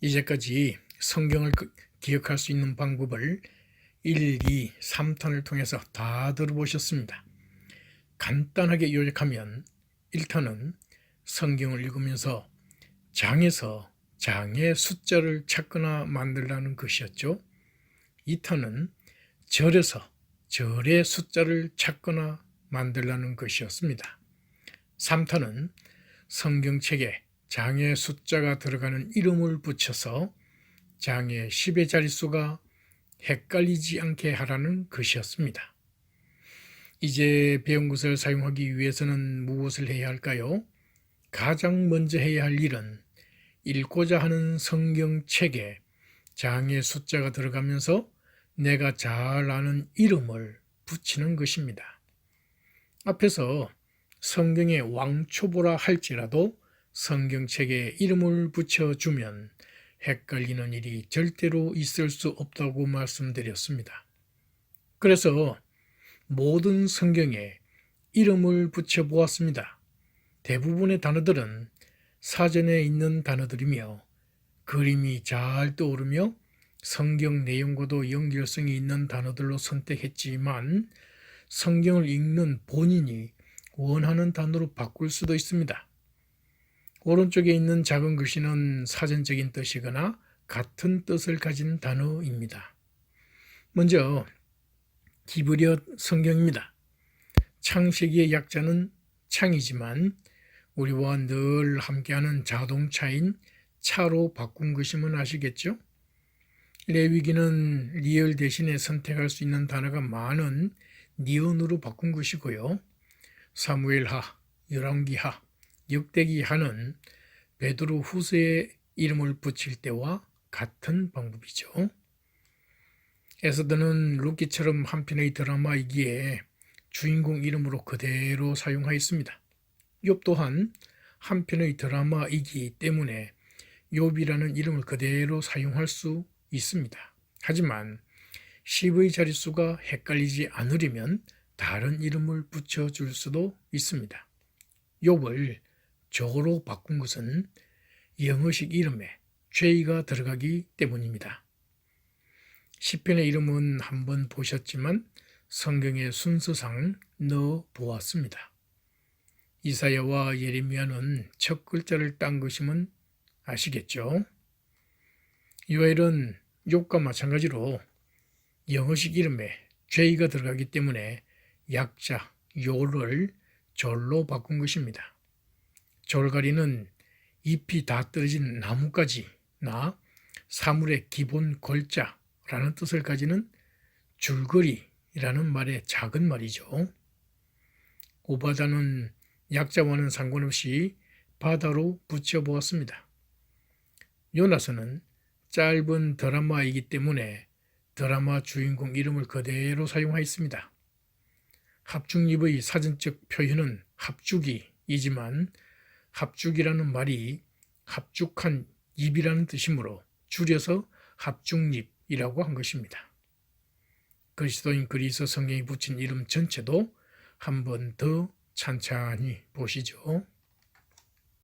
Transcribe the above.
이제까지 성경을 그- 기억할 수 있는 방법을 1, 2, 3탄을 통해서 다 들어보셨습니다. 간단하게 요약하면 1탄은 성경을 읽으면서 장에서 장의 숫자를 찾거나 만들라는 것이었죠. 2탄은 절에서 절의 숫자를 찾거나 만들라는 것이었습니다. 3탄은 성경책에 장의 숫자가 들어가는 이름을 붙여서 장의 10의 자릿수가 헷갈리지 않게 하라는 것이었습니다. 이제 배운 것을 사용하기 위해서는 무엇을 해야 할까요? 가장 먼저 해야 할 일은 읽고자 하는 성경책에 장의 숫자가 들어가면서 내가 잘 아는 이름을 붙이는 것입니다. 앞에서 성경의 왕초보라 할지라도 성경책에 이름을 붙여주면 헷갈리는 일이 절대로 있을 수 없다고 말씀드렸습니다. 그래서 모든 성경에 이름을 붙여보았습니다. 대부분의 단어들은 사전에 있는 단어들이며 그림이 잘 떠오르며 성경 내용과도 연결성이 있는 단어들로 선택했지만 성경을 읽는 본인이 원하는 단어로 바꿀 수도 있습니다. 오른쪽에 있는 작은 글씨는 사전적인 뜻이거나 같은 뜻을 가진 단어입니다. 먼저 기브리어 성경입니다. 창세기의 약자는 창이지만 우리와 늘 함께하는 자동차인 차로 바꾼 것이면 아시겠죠? 레위기는 리얼 대신에 선택할 수 있는 단어가 많은 니온으로 바꾼 것이고요. 사무엘하, 열왕기하, 역대기 하는 베드로 후서의 이름을 붙일 때와 같은 방법이죠. 에서드는 루키처럼 한 편의 드라마이기에 주인공 이름으로 그대로 사용하였습니다. 욥 또한 한 편의 드라마이기 때문에 욥이라는 이름을 그대로 사용할 수 있습니다. 하지만 10의 자릿수가 헷갈리지 않으려면 다른 이름을 붙여줄 수도 있습니다. 욥을 저로 바꾼 것은 영어식 이름에 죄가 들어가기 때문입니다. 시편의 이름은 한번 보셨지만 성경의 순서상 넣어 보았습니다. 이사야와 예레미야는 첫 글자를 딴 것임은 아시겠죠? 요엘은 욕과 마찬가지로 영어식 이름에 죄가 들어가기 때문에 약자 요를 절로 바꾼 것입니다. 졸가리는 잎이 다 떨어진 나뭇가지나 사물의 기본 골자라는 뜻을 가지는 줄거리라는 말의 작은 말이죠. 오바다는 약자와는 상관없이 바다로 붙여보았습니다. 요나스는 짧은 드라마이기 때문에 드라마 주인공 이름을 그대로 사용하였습니다. 합죽립의 사전적 표현은 합죽이이지만 합죽이라는 말이 합죽한 입이라는 뜻이므로 줄여서 합죽립이라고 한 것입니다. 그리스도인 그리스 성경이 붙인 이름 전체도 한 번 더 찬찬히 보시죠.